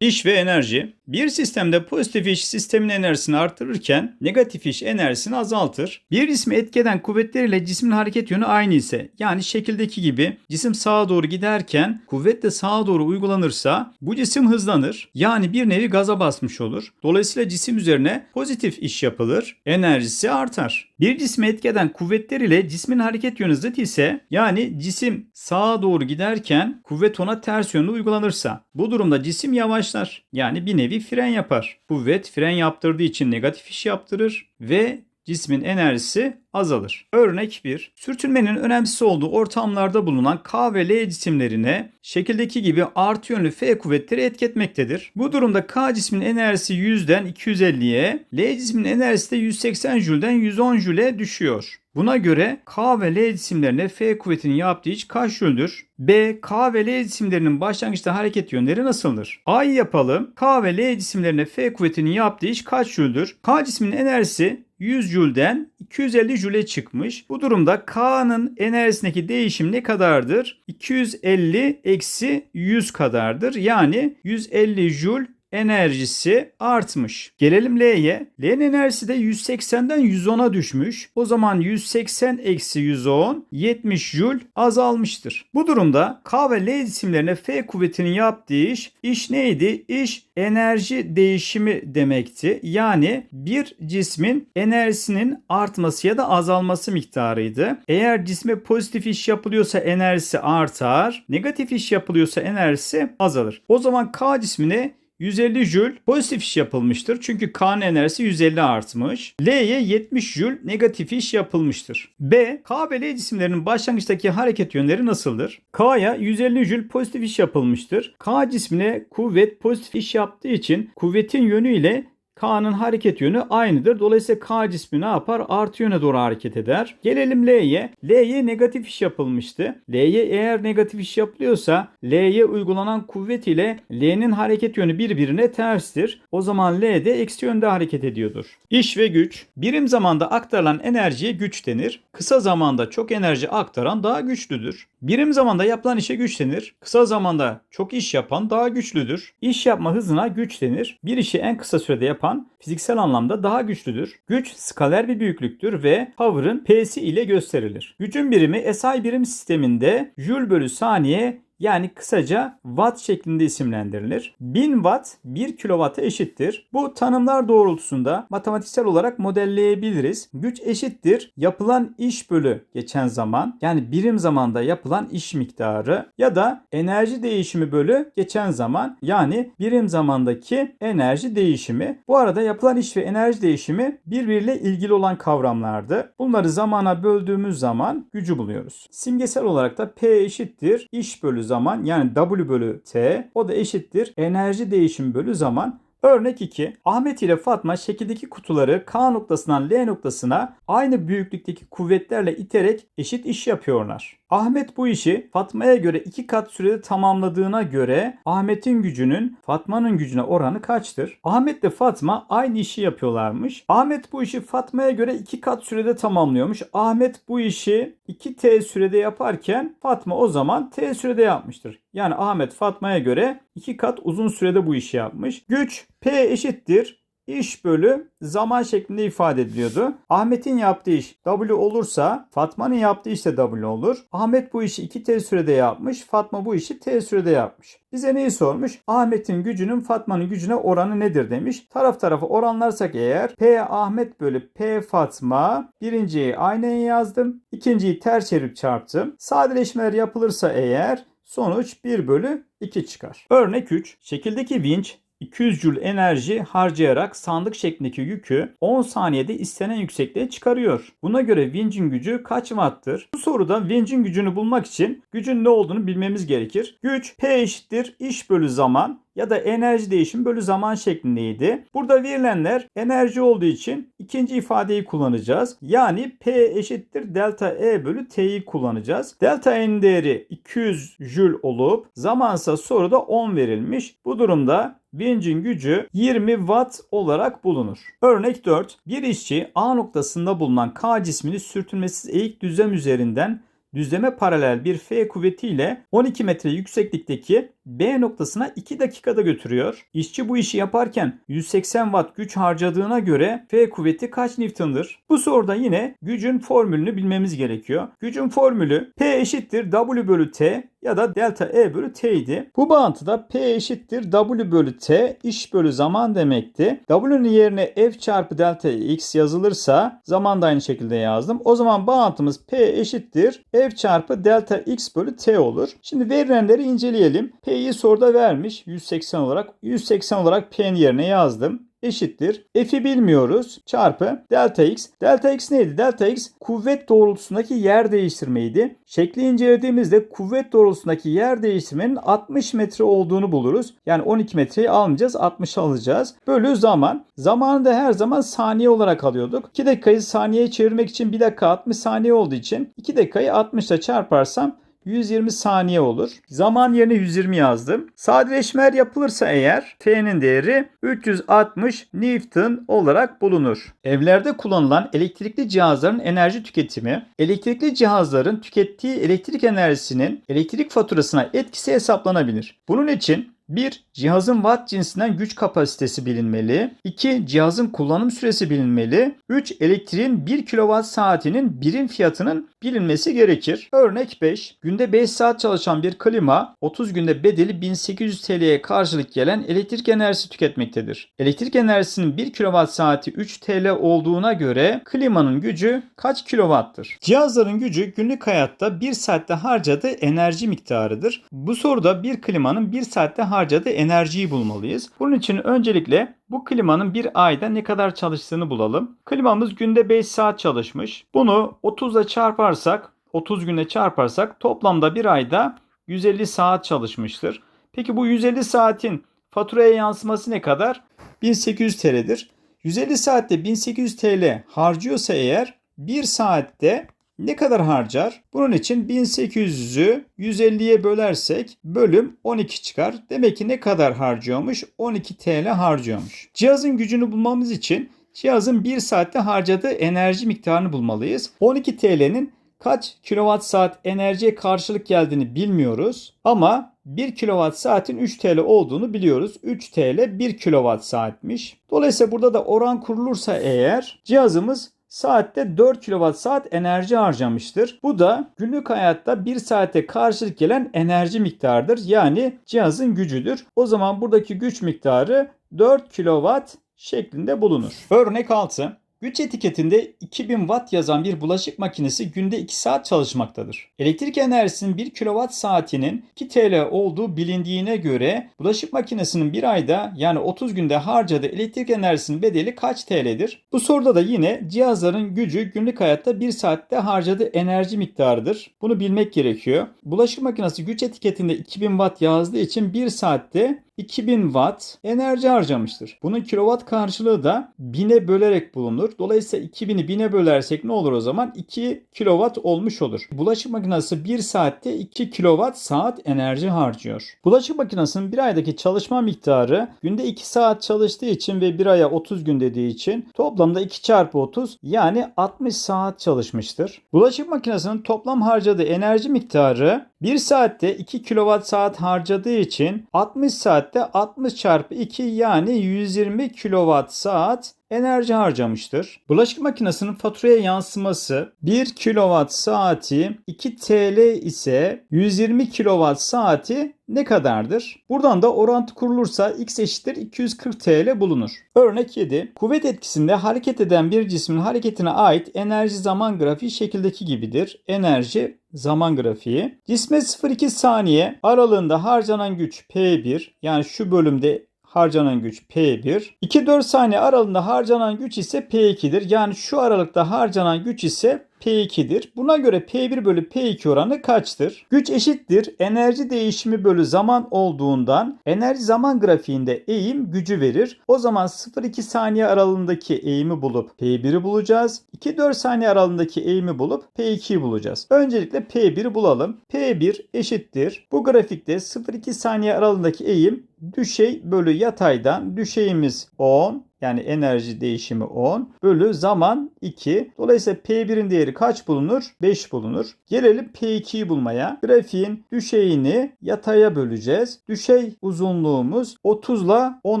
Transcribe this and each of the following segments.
İş ve enerji. Bir sistemde pozitif iş sistemin enerjisini artırırken negatif iş enerjisini azaltır. Bir cismi etkeden kuvvetler ile cismin hareket yönü aynı ise yani şekildeki gibi cisim sağa doğru giderken kuvvet de sağa doğru uygulanırsa bu cisim hızlanır. Yani bir nevi gaza basmış olur. Dolayısıyla cisim üzerine pozitif iş yapılır. Enerjisi artar. Bir cismi etkeden kuvvetler ile cismin hareket yönü zıt ise yani cisim sağa doğru giderken kuvvet ona ters yönde uygulanırsa bu durumda cisim yavaşlar. Yani bir nevi fren yapar. Kuvvet fren yaptırdığı için negatif iş yaptırır ve cismin enerjisi azalır. Örnek 1. Sürtünmenin önemsiz olduğu ortamlarda bulunan K ve L cisimlerine şekildeki gibi artı yönlü F kuvvetleri etketmektedir. Bu durumda K cismin enerjisi 100'den 250'ye, L cismin enerjisi de 180 Jül'den 110 Jül'e düşüyor. Buna göre K ve L cisimlerine F kuvvetinin yaptığı iş kaç jüldür? B. K ve L cisimlerinin başlangıçta hareket yönleri nasıldır? A'yı yapalım. K ve L cisimlerine F kuvvetinin yaptığı iş kaç jüldür? K cisminin enerjisi 100 Jül'den 250 Jül'e çıkmış. Bu durumda K'nın enerjisindeki değişim ne kadardır? 250 eksi 100 kadardır. Yani 150 Jül enerjisi artmış. Gelelim L'ye. L'nin enerjisi de 180'den 110'a düşmüş. O zaman 180 eksi 110 70 Joule azalmıştır. Bu durumda K ve L cisimlerine F kuvvetinin yaptığı iş, iş neydi? İş enerji değişimi demekti. Yani bir cismin enerjisinin artması ya da azalması miktarıydı. Eğer cisme pozitif iş yapılıyorsa enerjisi artar, negatif iş yapılıyorsa enerjisi azalır. O zaman K cismine 150 jül pozitif iş yapılmıştır. Çünkü K'nın enerjisi 150 artmış. L'ye 70 jül negatif iş yapılmıştır. B. K ve L cisimlerinin başlangıçtaki hareket yönleri nasıldır? K'ya 150 jül pozitif iş yapılmıştır. K cismine kuvvet pozitif iş yaptığı için kuvvetin yönü ile K'nın hareket yönü aynıdır. Dolayısıyla K cismi ne yapar? Artı yöne doğru hareket eder. Gelelim L'ye. L'ye negatif iş yapılmıştı. L'ye eğer negatif iş yapılıyorsa L'ye uygulanan kuvvet ile L'nin hareket yönü birbirine terstir. O zaman L de eksi yönde hareket ediyordur. İş ve güç. Birim zamanda aktarılan enerjiye güç denir. Kısa zamanda çok enerji aktaran daha güçlüdür. Birim zamanda yapılan işe güç denir. Kısa zamanda çok iş yapan daha güçlüdür. İş yapma hızına güç denir. Bir işi en kısa sürede yapan fiziksel anlamda daha güçlüdür. Güç skaler bir büyüklüktür ve power'ın P'si ile gösterilir. Gücün birimi SI birim sisteminde Joule bölü saniye yani kısaca watt şeklinde isimlendirilir. 1000 watt 1 kilowatt'a eşittir. Bu tanımlar doğrultusunda matematiksel olarak modelleyebiliriz. Güç eşittir yapılan iş bölü geçen zaman yani birim zamanda yapılan iş miktarı ya da enerji değişimi bölü geçen zaman yani birim zamandaki enerji değişimi. Bu arada yapılan iş ve enerji değişimi birbiriyle ilgili olan kavramlardı. Bunları zamana böldüğümüz zaman gücü buluyoruz. Simgesel olarak da P eşittir iş bölü zaman yani W bölü T o da eşittir enerji değişimi bölü zaman. Örnek 2. Ahmet ile Fatma şekildeki kutuları K noktasından L noktasına aynı büyüklükteki kuvvetlerle iterek eşit iş yapıyorlar. Ahmet bu işi Fatma'ya göre iki kat sürede tamamladığına göre Ahmet'in gücünün Fatma'nın gücüne oranı kaçtır? Ahmet ile Fatma aynı işi yapıyorlarmış. Ahmet bu işi Fatma'ya göre iki kat sürede tamamlıyormuş. Ahmet bu işi 2T sürede yaparken Fatma o zaman T sürede yapmıştır. Yani Ahmet Fatma'ya göre iki kat uzun sürede bu işi yapmış. Güç P eşittir iş bölü zaman şeklinde ifade ediliyordu. Ahmet'in yaptığı iş W olursa Fatma'nın yaptığı iş de W olur. Ahmet bu işi 2T sürede yapmış. Fatma bu işi T sürede yapmış. Bize neyi sormuş? Ahmet'in gücünün Fatma'nın gücüne oranı nedir demiş. Taraf tarafa oranlarsak eğer P Ahmet bölü P Fatma birinciyi aynen yazdım. İkinciyi ters çevirip çarptım. Sadeleşmeler yapılırsa eğer sonuç 1 bölü 2 çıkar. Örnek 3. Şekildeki vinç 200 Joule enerji harcayarak sandık şeklindeki yükü 10 saniyede istenen yüksekliğe çıkarıyor. Buna göre vincin gücü kaç watt'tır? Bu soruda vincin gücünü bulmak için gücün ne olduğunu bilmemiz gerekir. Güç P eşittir iş bölü zaman ya da enerji değişim bölü zaman şeklindeydi. Burada verilenler enerji olduğu için ikinci ifadeyi kullanacağız. Yani P eşittir delta E bölü T'yi kullanacağız. Delta N'in değeri 200 Joule olup zamansa soruda 10 verilmiş. Bu durumda vincin gücü 20 watt olarak bulunur. Örnek 4. Bir işçi A noktasında bulunan K cismini sürtünmesiz eğik düzlem üzerinden düzleme paralel bir F kuvvetiyle 12 metre yükseklikteki B noktasına 2 dakikada götürüyor. İşçi bu işi yaparken 180 watt güç harcadığına göre F kuvveti kaç Newton'dır? Bu soruda yine gücün formülünü bilmemiz gerekiyor. Gücün formülü P eşittir W bölü T ya da delta E bölü T idi. Bu bağıntıda P eşittir W bölü T iş bölü zaman demekti. W'nin yerine F çarpı delta X yazılırsa zaman da aynı şekilde yazdım. O zaman bağıntımız P eşittir F çarpı delta X bölü T olur. Şimdi verilenleri inceleyelim. P'yi soruda vermiş 180 olarak. 180 olarak P'nin yerine yazdım eşittir. F'i bilmiyoruz. Çarpı delta x. Delta x neydi? Delta x kuvvet doğrultusundaki yer değiştirmeydi. Şekli incelediğimizde kuvvet doğrultusundaki yer değiştirmenin 60 metre olduğunu buluruz. Yani 12 metreyi almayacağız 60 alacağız. Bölü zaman. Zamanı da her zaman saniye olarak alıyorduk. 2 dakikayı saniyeye çevirmek için 1 dakika 60 saniye olduğu için 2 dakikayı 60 ile çarparsam 120 saniye olur. Zaman yerine 120 yazdım. Sadeleşmeler yapılırsa eğer F'nin değeri 360 Newton olarak bulunur. Evlerde kullanılan elektrikli cihazların enerji tüketimi, elektrikli cihazların tükettiği elektrik enerjisinin elektrik faturasına etkisi hesaplanabilir. Bunun için 1. Cihazın watt cinsinden güç kapasitesi bilinmeli. 2. Cihazın kullanım süresi bilinmeli. 3. Elektriğin 1 kWh saatinin birim fiyatının bilinmesi gerekir. Örnek 5. Günde 5 saat çalışan bir klima 30 günde bedeli 1800 TL'ye karşılık gelen elektrik enerjisi tüketmektedir. Elektrik enerjisinin 1 kWh saati 3 TL olduğuna göre klimanın gücü kaç kW'tır? Cihazların gücü günlük hayatta 1 saatte harcadığı enerji miktarıdır. Bu soruda bir klimanın 1 saatte harcadığı enerjiyi bulmalıyız. Bunun için öncelikle bu klimanın bir ayda ne kadar çalıştığını bulalım. Klimamız günde 5 saat çalışmış. Bunu 30 ile çarparsak, 30 günde çarparsak toplamda bir ayda 150 saat çalışmıştır. Peki bu 150 saatin faturaya yansıması ne kadar? 1800 TL'dir. 150 saatte 1800 TL harcıyorsa eğer 1 saatte ne kadar harcar? Bunun için 1800'ü 150'ye bölersek bölüm 12 çıkar. Demek ki ne kadar harcıyormuş? 12 TL harcıyormuş. Cihazın gücünü bulmamız için cihazın 1 saatte harcadığı enerji miktarını bulmalıyız. 12 TL'nin kaç kilowatt saat enerjiye karşılık geldiğini bilmiyoruz. Ama 1 kilowatt saatin 3 TL olduğunu biliyoruz. 3 TL 1 kilowatt saatmiş. Dolayısıyla burada da oran kurulursa eğer cihazımız saatte 4 kWh saat enerji harcamıştır. Bu da günlük hayatta 1 saate karşılık gelen enerji miktarıdır. Yani cihazın gücüdür. O zaman buradaki güç miktarı 4 kW şeklinde bulunur. Örnek 6. Güç etiketinde 2000 watt yazan bir bulaşık makinesi günde 2 saat çalışmaktadır. Elektrik enerjisinin 1 kWh saatinin 2 TL olduğu bilindiğine göre bulaşık makinesinin bir ayda yani 30 günde harcadığı elektrik enerjisinin bedeli kaç TL'dir? Bu soruda da yine cihazların gücü günlük hayatta 1 saatte harcadığı enerji miktarıdır. Bunu bilmek gerekiyor. Bulaşık makinesi güç etiketinde 2000 watt yazdığı için 1 saatte 2000 watt enerji harcamıştır. Bunun kilowatt karşılığı da 1000'e bölerek bulunur. Dolayısıyla 2000'i 1000'e bölersek ne olur o zaman? 2 kilowatt olmuş olur. Bulaşık makinesi 1 saatte 2 kilowatt saat enerji harcıyor. Bulaşık makinesinin bir aydaki çalışma miktarı günde 2 saat çalıştığı için ve bir aya 30 gün dediği için toplamda 2 çarpı 30 yani 60 saat çalışmıştır. Bulaşık makinesinin toplam harcadığı enerji miktarı 1 saatte 2 kilowatt saat harcadığı için 60 saatte 60 çarpı 2 yani 120 kilowatt saat enerji harcamıştır. Bulaşık makinesinin faturaya yansıması 1 kilowatt saati 2 TL ise 120 kilowatt saati ne kadardır? Buradan da orantı kurulursa x eşittir 240 TL bulunur. Örnek 7. Kuvvet etkisinde hareket eden bir cismin hareketine ait enerji zaman grafiği şekildeki gibidir. Enerji zaman grafiği. Cisme 0-2 saniye aralığında harcanan güç P1 yani şu bölümde harcanan güç P1. 2-4 saniye aralığında harcanan güç ise P2'dir. Yani şu aralıkta harcanan güç ise P2'dir. Buna göre P1 bölü P2 oranı kaçtır? Güç eşittir. Enerji değişimi bölü zaman olduğundan enerji zaman grafiğinde eğim gücü verir. O zaman 0-2 saniye aralığındaki eğimi bulup P1'i bulacağız. 2-4 saniye aralığındaki eğimi bulup P2'yi bulacağız. Öncelikle P1'i bulalım. P1 eşittir. Bu grafikte 0-2 saniye aralığındaki eğim düşey bölü yataydan düşeyimiz 10 yani enerji değişimi 10 bölü zaman 2. Dolayısıyla P1'in değeri kaç bulunur? 5 bulunur. Gelelim P2'yi bulmaya. Grafiğin düşeyini yataya böleceğiz. Düşey uzunluğumuz 30 ile 10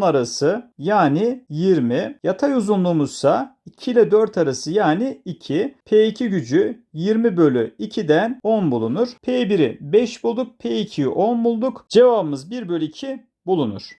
arası yani 20. Yatay uzunluğumuzsa 2 ile 4 arası yani 2. P2 gücü 20 bölü 2'den 10 bulunur. P1'i 5 bulduk. P2'yi 10 bulduk. Cevabımız 1 bölü 2 bulunur.